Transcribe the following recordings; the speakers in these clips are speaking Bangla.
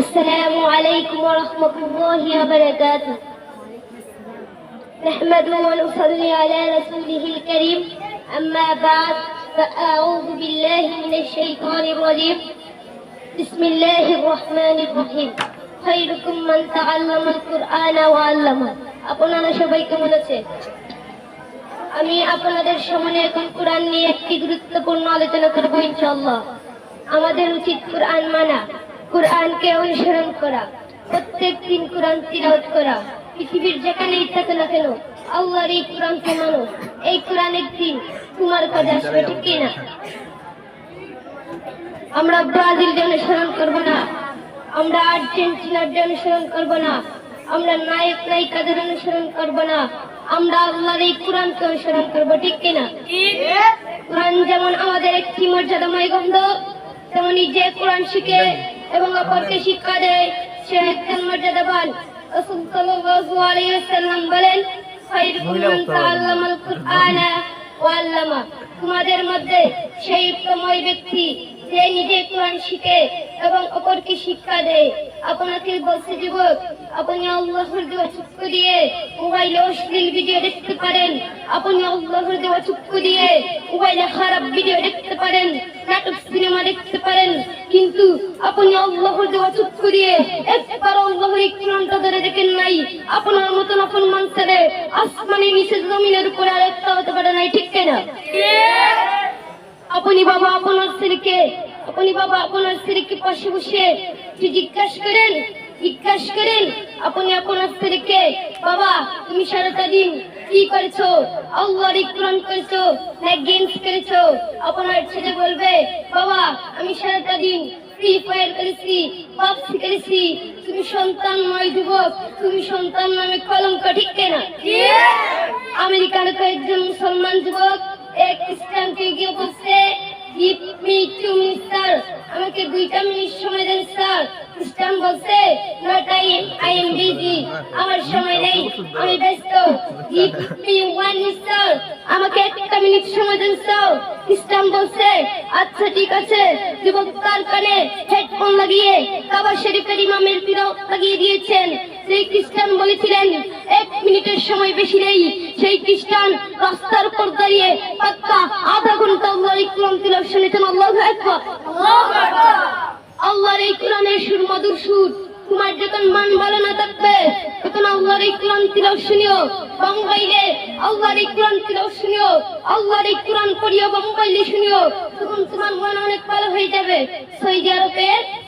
السلام عليكم ورحمة الله وبركاته نحمد ونصلي على رسوله الكريم أما بعد فأعوذ بالله من الشيطان الرجيم بسم الله الرحمن الرحيم خيركم من تعلم القرآن وعلمه আপনারা সবাই কেমন আছে আমি আপনাদের সামনে এখন কোরআন নিয়ে একটি গুরুত্বপূর্ণ আলোচনা করবো ইনশাল্লাহ আমাদের উচিত কোরআন মানা কোরআনকে অনুসরণ করা, প্রত্যেক দিন কোরআন তিলাওয়াত করা, পৃথিবীর যেখানেই থাকে না কেন, আল্লাহর এই কোরআনকে মানো। এই কোরআন একদিন তোমার কাজে আসবে, ঠিক আমরা ব্রাজিল অনুসরণ করব না, আমরা আর্জেন্টিনার অনুসরণ করব না, আমরা নায়ক নায়িকাদের অনুসরণ করব না, আমরা আল্লাহর এই কোরআনকে অনুসরণ করব, ঠিক কিনা কোরআন যেমন আমাদের একটি মর্যাদাময় গ্রন্থ তেমনি যে কোরআন শিখে এবং অপরকে শিক্ষা দেয় সে একজন মর্যাদাবান। রাসূল সাল্লাল্লাহু আলাইহি ওয়াসাল্লাম বলেন খায়রুকুম মান তাআল্লামাল কুরআনা ওয়া আল্লামা। তোমাদের মধ্যে সেই উত্তময় ব্যক্তি যে নিজে কোরআন শিখে এবং অপরকে শিক্ষা দেয়। আপনাকে বলছে, যুবক, আপনি আল্লাহর দেওয়া চক্ষু দিয়ে মোবাইলে অশ্লীল ভিডিও দেখতে পারেন। আপনি আল্লাহর দেওয়া চক্ষু দিয়ে মোবাইলে খারাপ ভিডিও দেখতে পারেন, নাটক, সিনেমা দেখতে পারেন। কিন্তু আপনি আল্লাহর দেওয়া চক্ষু দিয়ে একবার আল্লাহর এই কোরআনটা ধরে দেখেন নাই। আপনার মতন আপন মানুষের আসমানে, নিচে, জমিনের উপরে আর একটা হতে পারে নাই, ঠিক না আপনি বাবা আপনার স্ত্রীকে আপনি বাবা আপনার স্ত্রীকে পাশে বসে জিজ্ঞাসা করেন জিজ্ঞাসা করেন আপনি আপনার স্ত্রীকে বাবা তুমি সারাটা দিন কি করেছ? আল্লাহর কোরআন করেছ না গেমস করেছ? আপনার ছেলে বলবে বাবা আমি সারাটা দিন ফ্রি ফায়ার করেছি পাবজি করেছি তুমি সন্তান নয় যুবক তুমি সন্তান নামে কলঙ্ক ঠিক কেনা? আমেরিকার কয়েকজন মুসলমান যুবক এক খ্রিস্টানকে দুইটা মিনিট সময় দেন, স্যার। খ্রিস্টান বলছে no I am I am busy আমার সময় নেই, আমি ব্যস্ত। One sir. আমাকে একটা মিনিট সময় দেন, স্যার। খ্রিস্টান বলছে আচ্ছা ঠিক আছে। যুবক তার কানে হেডফোন লাগিয়ে কাবা শরীফের ইমামের পিরো লাগিয়ে দিয়েছেন। সেই খ্রিস্টান বলেছিলেন এক মিনিটের সময় বেশি নেই। সেই খ্রিস্টান রাস্তার উপর দাঁড়িয়ে পাক্কা আধা ঘণ্টা আল্লাহর এই কোরআন তিলাওয়াত শুনেছেন। আল্লাহু আকবার। আল্লাহর এই কোরআনের সুর মধুর সুর তোমার যখন মান ভালো না থাকবে তখন আল্লাহর এই কোরআন তিলাওয়াত শুনিও। বা মোবাইলে আল্লাহর এই কোরআন তিলাওয়াত শুনিও। আল্লাহর এই কোরআন পড়িও বা শুনিও। তখন তোমার মন অনেক ভালো হয়ে যাবে। সৌদি আরবের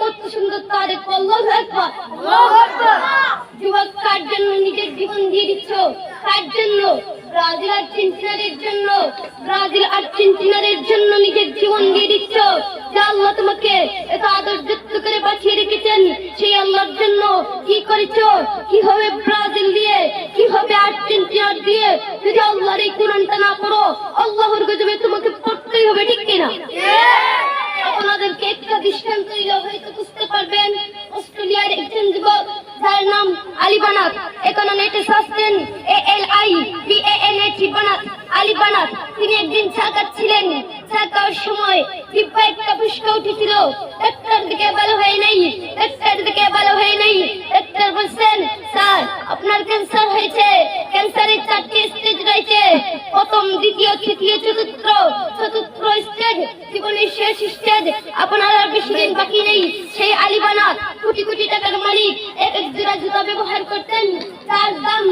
কত সুন্দর তা দেখব আল্লাহু আকবার যুবক, কার জন্য নিজের জীবন দিয়ে দিচ্ছ? কার জন্য? ব্রাজিল আর্জেন্টিনারের জন্য। ব্রাজিল আর্জেন্টিনারের জন্য নিজের জীবন দিয়ে দিচ্ছ। যে আল্লাহ তোমাকে এত আদরযুক্ত করে বাঁচিয়ে রেখেছেন, সেই আল্লাহর জন্য কি করেছ? কি হবে ব্রাজিল দিয়ে কি হবে আর্জেন্টিনার দিয়ে? যদি আল্লাহর এই কোরআনটা না পড়ো, আল্লাহর গজবে তোমাকে বানাত আলী বানাত। তিনি একদিন চা খাচ্ছিলেন চা খাওয়ার সময় জিব্বা একটা ফুসকা উঠেছিল। ডাক্তার দিকে ভালো হয় নাই। ডাক্তার দিকে ভালো হয় নাই। ডাক্তার বলছেন, স্যার, আপনার ক্যান্সার হয়েছে। ক্যান্সারের চারটি স্টেজ রয়েছে। প্রথম, দ্বিতীয়, তৃতীয়, চতুর্থ চতুর্থ স্টেজ জীবনের শেষ স্টেজ আপনার আর বেশি দিন বাকি নেই। সেই আলিবানা কোটি কোটি টাকার মালিক। এক এক জোড়া জুতা ব্যবহার করতেন। তার দাম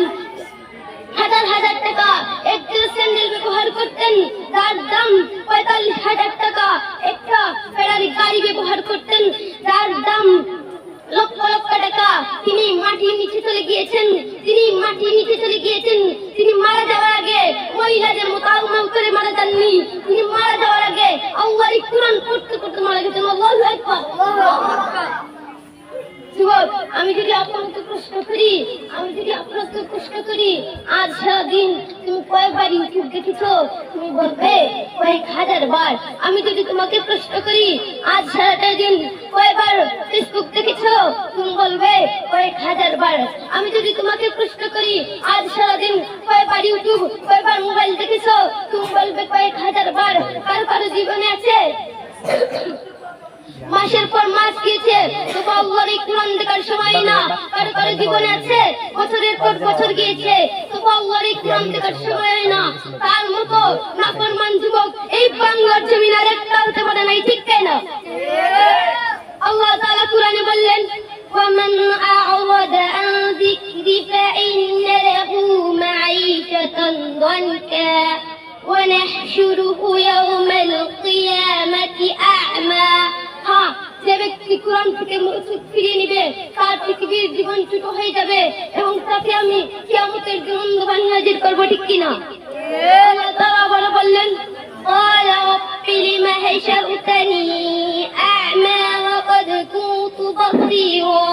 হাজার হাজার টাকা। এক জোড়া স্যান্ডেল ব্যবহার করতেন তার দাম পঁয়তাল্লিশ হাজার টাকা। একটা ফেরারি গাড়ি ব্যবহার করতেন তার দাম লক্ষ লক্ষ টাকা। তিনি মাটির নিচে চলে গিয়েছেন, তিনি মাটির নিচে চলে গিয়েছেন। তিনি মারা যাওয়ার আগে মহিলাদের মতো আউমাউ করে মারা যাননি, তিনি মারা যাওয়ার আগে আল্লাহর কোরআন পড়তে পড়তে মারা গেছেন। আল্লাহু আকবার যুবক আমি যদি আপনাকে প্রশ্ন করি, আমি যদি আপনাকে প্রশ্ন করি, আজ সারাদিন তুমি কয়েকবার ইউটিউব দেখেছ, তুমি বলবে কয়েক হাজার বার। আমি যদি তোমাকে প্রশ্ন করি, আজ সারাটা দিন কয়বার ফেসবুক দেখেছ, তুমি বলবে কয়েক হাজার বার। আমি যদি তোমাকে প্রশ্ন করি, আজ সারাদিন কয়বার ইউটিউব কয়বার মোবাইল দেখেছ, তুমি বলবে কয়েক হাজার বার। কারও কারও জীবনে আছে মাসের পর মাস গিয়েছে তবু আল্লাহর এই কোরআন দেখার সময় না কারো কারো জীবনে আছে বছরের পর বছর গিয়েছে তবু আল্লাহর এই কোরআন দেখার সময় হয় না তার মতো নাফরমান যুবক এই বাংলার জমিন আর একটা হতে পারে না এই ঠিক তাই না আল্লাহ তাআলা কোরআনে বললেন ومن أعرض عن ذكري فإن له معيشة ضنكا ونحشره يوم القيامة أعمى হ্যাঁ যে ব্যক্তি কোরআন থেকে মনোযোগ ফিরিয়ে নিবে তার পৃথিবীর জীবন ছোট হয়ে যাবে এবং তাকে আমি কিয়ামতের দিন অন্ধবাণী হাজির করবো ঠিক কিনা আল্লাহ তাআলা আবার বললেন قال رب لم حشرتني أعمى وقد كنت بصيرا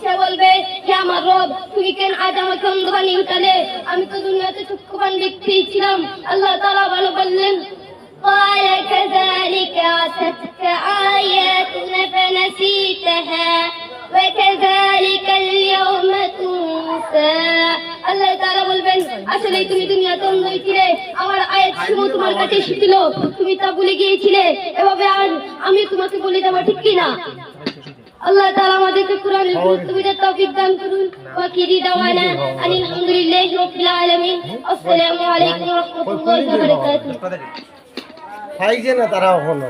সে বলবে হে আমার রব তুমি কেন আজ আমাকে অন্ধবাণী উঠালে আমি তো দুনিয়াতে চক্ষুবান ব্যক্তি ছিলাম আল্লাহ তাআলা ভালো বললেন قال كذلك أتتك آياتنا فنسيتها وكذلك اليوم تنسى আল্লাহ তাআলা বলবেন আসলে তুমি দুনিয়াতে অন্ধ ছিলে আমার আয়াত সমূহ তোমার কাছে এসেছিল তুমি তা ভুলে গিয়েছিলে এভাবে আজ আমি তোমাকে বলে দেবো ঠিক কি না আল্লাহ তাআলা আমাদেরকে কোরআনের গুরুত্ব বুঝার তৌফিক দান করুন ওয়া কিরি দাওয়ানা আনিল হামদুলিল্লাহি রাব্বিল আলামিন আসসালামু আলাইকুম ওয়া রাহমাতুল্লাহি ওয়া বারাকাতুহু পাইছে না তারা এখনও